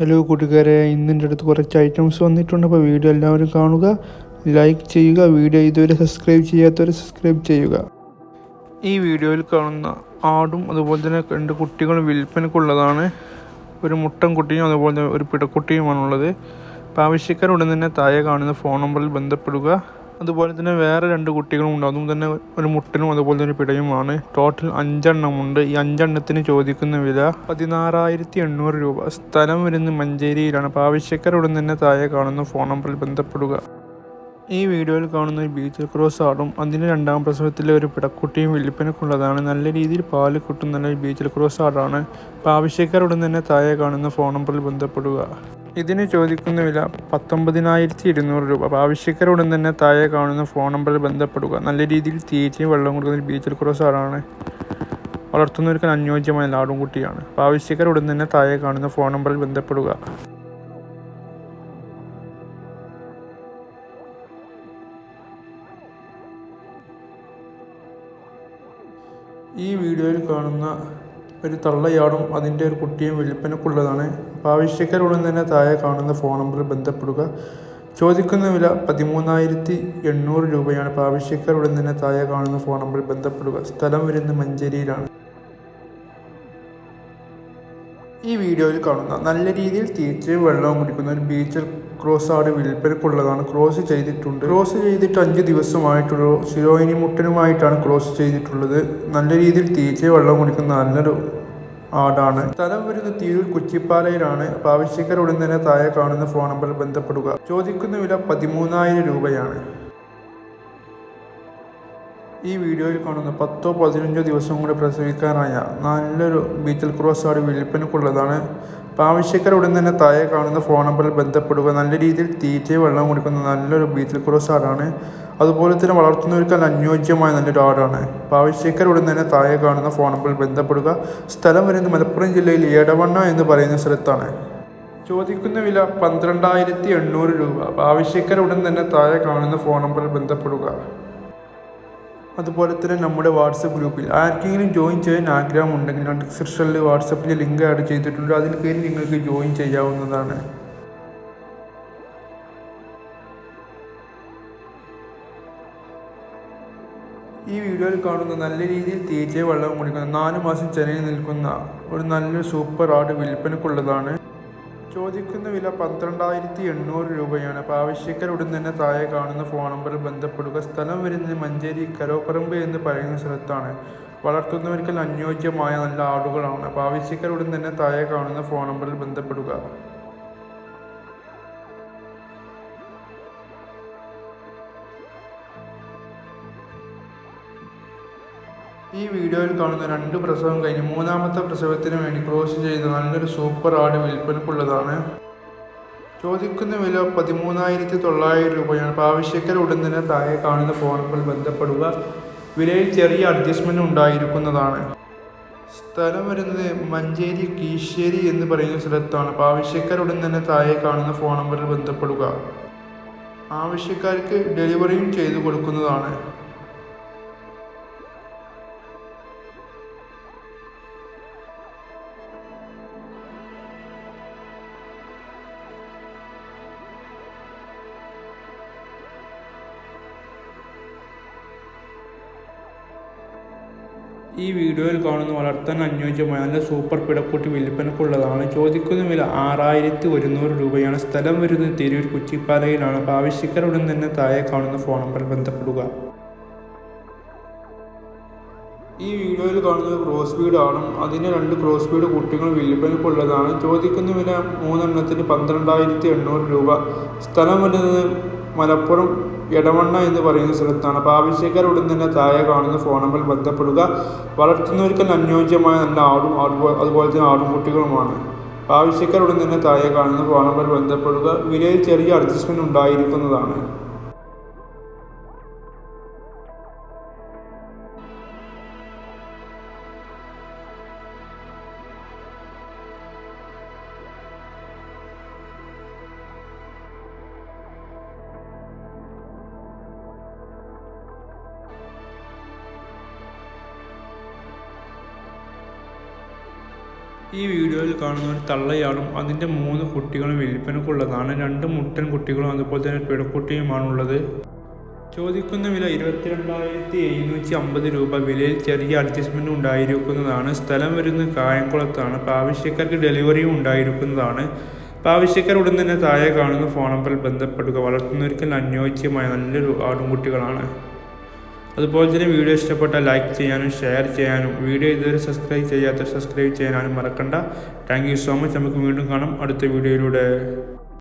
Hello കൂട്ടുകാരെ. ഇന്നിന്റെ അടുത്ത് കുറച്ച് ഐറ്റംസ് വന്നിട്ടുണ്ട്. അപ്പോൾ വീഡിയോ എല്ലാവരും കാണുക. ലൈക്ക് ചെയ്യുക. വീഡിയോ ഇതുവരെ സബ്സ്ക്രൈബ് ചെയ്യാത്തവർ സബ്സ്ക്രൈബ് ചെയ്യുക. ഈ വീഡിയോയിൽ കാണുന്ന ആടും അതുപോലെ തന്നെ രണ്ട് കുട്ടികളും വിൽപ്പനക്കുള്ളതാണ് ഒരു മുട്ടൻ കുട്ടിയും അതുപോലെ തന്നെ ഒരു പിടക്കുട്ടിയുമാണുള്ളത്. അപ്പോൾ ആവശ്യക്കാർ ഉടൻ തന്നെ താഴെ കാണുന്ന ഫോൺ നമ്പറിൽ ബന്ധപ്പെടുക. അതുപോലെ തന്നെ വേറെ രണ്ട് കുട്ടികളും ഉണ്ട്. അതും തന്നെ ഒരു മുട്ടനും അതുപോലെ തന്നെ പിടയുമാണ്. ടോട്ടൽ അഞ്ചെണ്ണമുണ്ട്. ഈ അഞ്ചെണ്ണത്തിന് ചോദിക്കുന്ന വില പതിനാറായിരത്തി എണ്ണൂറ് രൂപ. സ്ഥലം വരുന്നത് മഞ്ചേരിയിലാണ്. അപ്പോൾ ആവശ്യക്കാർ ഉടൻ തന്നെ താഴെ കാണുന്ന ഫോൺ നമ്പറിൽ ബന്ധപ്പെടുക. ഈ വീഡിയോയിൽ കാണുന്ന ഒരു ബീച്ചൽ ക്രോസ് ആടും. അതിന്റെ രണ്ടാം പ്രസവത്തിലെ ഒരു പിടക്കുട്ടിയും വിൽപ്പനക്കുള്ളതാണ് നല്ല രീതിയിൽ പാൽ കിട്ടുന്ന നല്ല ബീച്ചൽ ക്രോസ് ആടാണ്. അപ്പോൾ ആവശ്യക്കാരുടൻ തന്നെ താഴെ കാണുന്ന ഫോൺ നമ്പറിൽ ബന്ധപ്പെടുക. ഇതിന് ചോദിക്കുന്ന വില പത്തൊമ്പതിനായിരത്തി ഇരുന്നൂറ് രൂപ അപ്പോൾ ആവശ്യക്കാരുടൻ തന്നെ താഴെ കാണുന്ന ഫോൺ നമ്പറിൽ ബന്ധപ്പെടുക. നല്ല രീതിയിൽ തീറ്റയും വെള്ളം കൊടുക്കുന്ന ഒരു ബീച്ചൽ ക്രോസ് ആടാണ്. വളർത്തുന്നവർക്ക് അനുയോജ്യമായ ലാടും കുട്ടിയാണ്. അപ്പോൾ ആവശ്യക്കാരുടൻ തന്നെ താഴെ കാണുന്ന ഫോൺ നമ്പറിൽ ബന്ധപ്പെടുക. ഈ വീഡിയോയിൽ കാണുന്ന ഒരു തള്ളയാടും അതിന്റെ ഒരു കുട്ടിയും വിൽപ്പനക്കുള്ളതാണ് ആവശ്യക്കാരുടൻ തന്നെ താഴെ കാണുന്ന ഫോൺ നമ്പറിൽ ബന്ധപ്പെടുക. ചോദിക്കുന്ന വില പതിമൂന്നായിരത്തി എണ്ണൂറ് രൂപയാണ്. അപ്പോൾ ആവശ്യക്കാരുടൻ തന്നെ താഴെ കാണുന്ന ഫോൺ നമ്പറിൽ ബന്ധപ്പെടുക. സ്ഥലം വരുന്നത് മഞ്ചേരിയിലാണ്. ഈ വീഡിയോയിൽ കാണുന്ന നല്ല രീതിയിൽ തീറ്റയും വെള്ളവും കുടിക്കുന്ന ഒരു ബീച്ചിൽ ക്രോസ് ആട് വിൽപ്പനക്കുള്ളതാണ് ക്രോസ് ചെയ്തിട്ടുണ്ട്. ക്രോസ് ചെയ്തിട്ട് അഞ്ച് ദിവസമായിട്ടുള്ള. ശിരോഹിനി മുട്ടനുമായിട്ടാണ് ക്രോസ് ചെയ്തിട്ടുള്ളത്. നല്ല രീതിയിൽ തീറ്റയും വെള്ളവും കുടിക്കുന്ന നല്ലൊരു ആടാണ്. സ്ഥലം വരുന്നത് തിരൂർ കുച്ചിപ്പാലയിലാണ് അപ്പോൾ ആവശ്യക്കാർ ഉടൻ തന്നെ താഴെ കാണുന്ന ഫോൺ നമ്പറിൽ ബന്ധപ്പെടുക. ചോദിക്കുന്ന വില പതിമൂന്നായിരം രൂപയാണ്. ഈ വീഡിയോയിൽ കാണുന്ന പത്തോ പതിനഞ്ചോ ദിവസം കൂടി പ്രസവിക്കാനായ നല്ലൊരു ബീച്ചൽ ക്രോസ് ആട് വിൽപ്പനക്കുള്ളതാണ്. ആവശ്യക്കാർ ഉടൻ തന്നെ താഴെ കാണുന്ന ഫോൺ നമ്പറിൽ ബന്ധപ്പെടുക നല്ല രീതിയിൽ തീറ്റയും വെള്ളം കൊടുക്കുന്ന നല്ലൊരു ബീച്ചൽ ക്രോസ് ആടാണ്. അതുപോലെ തന്നെ വളർത്തുന്നവർക്ക് അനുയോജ്യമായ നല്ലൊരു ആടാണ്. അപ്പോൾ ആവശ്യക്കാർ ഉടൻ തന്നെ താഴെ കാണുന്ന ഫോൺ നമ്പറിൽ ബന്ധപ്പെടുക. സ്ഥലം വരുന്നത് മലപ്പുറം ജില്ലയിൽ ഏടവണ്ണ എന്ന് പറയുന്ന സ്ഥലത്താണ്. ചോദിക്കുന്ന വില പന്ത്രണ്ടായിരത്തി എണ്ണൂറ് രൂപ. ആവശ്യക്കാർ ഉടൻ തന്നെ താഴെ കാണുന്ന ഫോൺ നമ്പറിൽ ബന്ധപ്പെടുക. അതുപോലെ തന്നെ നമ്മുടെ വാട്സപ്പ് ഗ്രൂപ്പിൽ ആർക്കെങ്കിലും ജോയിൻ ചെയ്യാൻ ആഗ്രഹമുണ്ടെങ്കിൽ ഡിസ്ക്രിപ്ഷനിൽ വാട്സപ്പിൽ ലിങ്ക് ആഡ് ചെയ്തിട്ടുണ്ട്. അതിൽ കയറി നിങ്ങൾക്ക് ജോയിൻ ചെയ്യാവുന്നതാണ്. ഈ വീഡിയോയിൽ കാണുന്ന നല്ല രീതിയിൽ തീറ്റയെ വെള്ളം കുടിക്കുന്ന നാല് മാസം ചെനയിൽ നിൽക്കുന്ന ഒരു നല്ലൊരു സൂപ്പർ ആട് വിൽപ്പനക്കുള്ളതാണ് ചോദിക്കുന്ന വില പന്ത്രണ്ടായിരത്തി എണ്ണൂറ് രൂപയാണ്. അപ്പോൾ ആവശ്യക്കാർ ഉടൻ തന്നെ താഴെ കാണുന്ന ഫോൺ നമ്പറിൽ ബന്ധപ്പെടുക. സ്ഥലം വരുന്നത് മഞ്ചേരി കരോപ്പറമ്പ് എന്ന് പറയുന്ന സ്ഥലത്താണ്. വളർത്തുന്നവർക്ക് അനുയോജ്യമായ നല്ല ആടുകളാണ്. അപ്പോൾ ആവശ്യക്കാർ ഉടൻ തന്നെ താഴെ കാണുന്ന ഫോൺ നമ്പറിൽ ബന്ധപ്പെടുക. ഈ വീഡിയോയിൽ കാണുന്ന രണ്ട് പ്രസവം കഴിഞ്ഞ് മൂന്നാമത്തെ പ്രസവത്തിന് വേണ്ടി ക്രോസ് ചെയ്ത നല്ലൊരു സൂപ്പർ ആട് വിൽപ്പനക്കുള്ളതാണ്. ചോദിക്കുന്ന വില പതിമൂന്നായിരത്തി തൊള്ളായിരം രൂപയാണ്. അപ്പോൾ ആവശ്യക്കാർ ഉടൻ തന്നെ താഴെ കാണുന്ന ഫോൺ ബന്ധപ്പെടുക. വിലയിൽ ചെറിയ അഡ്ജസ്റ്റ്മെന്റ് ഉണ്ടായിരിക്കുന്നതാണ്. സ്ഥലം വരുന്നത് മഞ്ചേരി കീശ്ശേരി എന്ന് പറയുന്ന സ്ഥലത്താണ്. അപ്പോൾ ആവശ്യക്കാർ ഉടൻ തന്നെ താഴെ കാണുന്ന ഫോൺ നമ്പറിൽ ബന്ധപ്പെടുക. ആവശ്യക്കാർക്ക് ഡെലിവറിയും ചെയ്തു കൊടുക്കുന്നതാണ്. ഈ വീഡിയോയിൽ കാണുന്ന വളർത്താൻ അനുയോജ്യമായ നല്ല സൂപ്പർ പിടക്കുട്ടി വിൽപ്പനക്കുള്ളതാണ് ചോദിക്കുന്ന വില ആറായിരത്തി ഒരുന്നൂറ് രൂപയാണ്. സ്ഥലം വരുന്നത് തിരൂർ കുച്ചിപ്പാലയിലാണ് അപ്പോൾ ആവശ്യക്കാരുടൻ തന്നെ താഴെ കാണുന്ന ഫോൺ നമ്പറിൽ ബന്ധപ്പെടുക. ഈ വീഡിയോയിൽ കാണുന്നത് ക്രോസ് വീടാണ് അതിന് രണ്ട് ക്രോസ് വീട് കുട്ടികൾ വിൽപ്പനക്കുള്ളതാണ് ചോദിക്കുന്ന വില മൂന്നെണ്ണത്തിന് പന്ത്രണ്ടായിരത്തി എണ്ണൂറ് രൂപ. സ്ഥലം വരുന്നത് മലപ്പുറം എടവണ്ണ എന്ന് പറയുന്ന സ്ഥലത്താണ്. അപ്പോൾ ആവശ്യക്കാർ ഉടൻ തന്നെ താഴെ കാണുന്ന ഫോൺ നമ്പറിൽ ബന്ധപ്പെടുക. വളർത്തുന്നവർക്ക് അനുയോജ്യമായ നല്ല ആടും അതുപോലെ തന്നെ ആടും കുട്ടികളുമാണ് അപ്പോൾ ആവശ്യക്കാർ ഉടൻ തന്നെ താഴെ കാണുന്ന ഫോൺ നമ്പറിൽ ബന്ധപ്പെടുക. വിലയിൽ ചെറിയ അഡ്ജസ്റ്റ്മെന്റ് ഉണ്ടായിരിക്കുന്നതാണ്. ഈ വീഡിയോയിൽ കാണുന്ന ഒരു തള്ളയാളും അതിന്റെ മൂന്ന് കുട്ടികളും വിൽപ്പനക്കുള്ളതാണ് രണ്ട് മുട്ടൻ കുട്ടികളും അതുപോലെ തന്നെ പിടക്കുട്ടിയുമാണുള്ളത് ചോദിക്കുന്ന വില ഇരുപത്തിരണ്ടായിരത്തി എഴുന്നൂറ്റി അമ്പത് രൂപ. വിലയിൽ ചെറിയ അഡ്ജസ്റ്റ്മെന്റ് ഉണ്ടായിരിക്കുന്നതാണ്. സ്ഥലം വരുന്നത് കായംകുളത്താണ്. ആവശ്യക്കാർക്ക് ഡെലിവറിയും ഉണ്ടായിരിക്കുന്നതാണ്. ആവശ്യക്കാർ ഉടൻ തന്നെ താഴെ കാണുന്ന ഫോൺ നമ്പറിൽ ബന്ധപ്പെടുക. വളർത്തുന്നവർക്ക് അനുയോജ്യമായ നല്ലൊരു ആടുംകുട്ടികളാണ് അതുപോലെ തന്നെ വീഡിയോ ഇഷ്ടപ്പെട്ടാൽ ലൈക്ക് ചെയ്യാനും ഷെയർ ചെയ്യാനും വീഡിയോ ഇതുവരെ സബ്സ്ക്രൈബ് ചെയ്യാത്ത സബ്സ്ക്രൈബ് ചെയ്യാനും മറക്കണ്ട. താങ്ക് സോ മച്ച് നമുക്ക് വീണ്ടും കാണാം അടുത്ത വീഡിയോയിലൂടെ